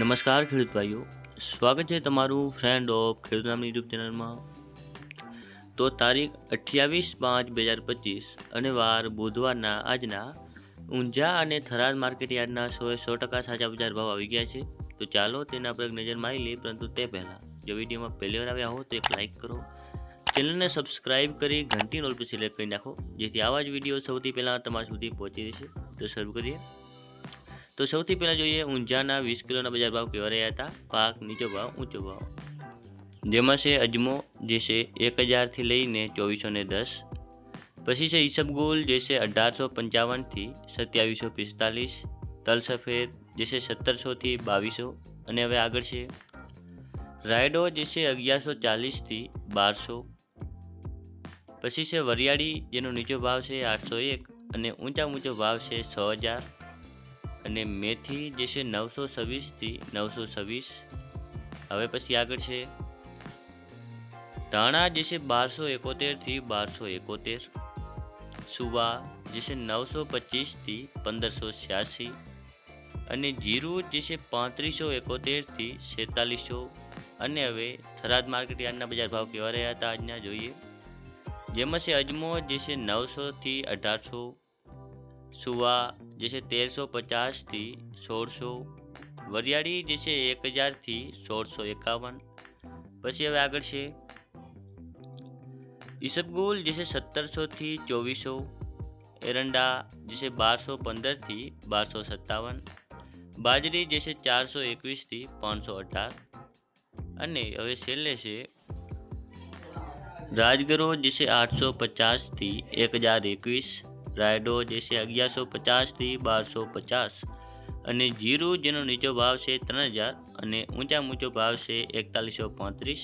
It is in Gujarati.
નમસ્કાર ખેડૂત ભાઈઓ, સ્વાગત છે તમારું ફ્રેન્ડ ઓફ ખેડૂત નામની યુટ્યુબ ચેનલમાં તો તારીખ અઠ્યાવીસ પાંચ બે હજાર પચીસ અને વાર બુધવારના આજના ઊંઝા અને થરાદ માર્કેટ યાર્ડના સોએ સો ટકા સાચા બજાર ભાવ આવી ગયા છે. તો ચાલો તેના પર એક નજર મારી લઈએ, પરંતુ તે પહેલાં, જો વિડીયોમાં પહેલી વાર આવ્યા હો તો એક લાઇક કરો. ચેનલને સબસ્ક્રાઇબ કરી ઘંટી નોલ પર સિલેક્ટ કરી નાખો, જેથી આવા જ વીડિયો સૌથી પહેલાં તમારા સુધી પહોંચી જશે. તો શરૂ કરીએ. તો સૌથી પહેલાં જોઈએ ઊંઝાના વીસ કિલોના બજાર ભાવ કેવા રહ્યા હતા? પાક, નીચો ભાવ, ઊંચો ભાવ. જેમાં છે અજમો, જે છે એક હજારથી લઈને ચોવીસો ને દસ. પછી છે ઈસબગુલ જે છે અઢારસો પંચાવનથી સત્યાવીસો પિસ્તાલીસ. તલ સફેદ, જે છે સત્તરસોથી બાવીસો. અને હવે આગળ છે રાયડો, જે છે અગિયારસો ચાલીસથી બારસો. પછી છે વરિયાળી, જેનો નીચો ભાવ છે આઠસો એક અને ઊંચા ઊંચો ભાવ છે છ હજાર. અને મેથી જે છે નવસો છવ્વીસથી નવસો છવ્વીસ. હવે પછી આગળ છે. ધાણા જે છે બારસો એકોતેરથી બારસો એકોતેર. સુવા જે છે નવસો પચીસથી પંદરસો છ્યાસી. અને જીરું જે છે પાંત્રીસો એકોતેરથી છેતાલીસો. અને હવે થરાદ માર્કેટ યાર્ડના બજાર ભાવ કેવા રહ્યા હતા આજના જોઈએ. જેમાં છે અજમો જે છે નવસોથી અઢારસો. સુવા જે છે તેરસો પચાસથી સોળસો, વરિયાળી જે છે એક હજારથી સોળસો એકાવન. પછી હવે આગળ છે. ઈસબગુલ જે છે સત્તરસોથી ચોવીસો, એરંડા જે છે બારસો પંદરથી બારસો સત્તાવન, બાજરી જે છે ચારસો એકવીસથી પાંચસો અઢાર. અને હવે છેલ્લે છે, રાજગરો જે છે આઠસો પચાસથી એક હજાર એકવીસ રાયડો જે છે અગિયારસો પચાસથી બારસો પચાસ. અને જીરું જેનો નીચો ભાવ છે ત્રણ હજાર અને ઊંચા ઊંચો ભાવ છે એકતાલીસો પાંત્રીસ.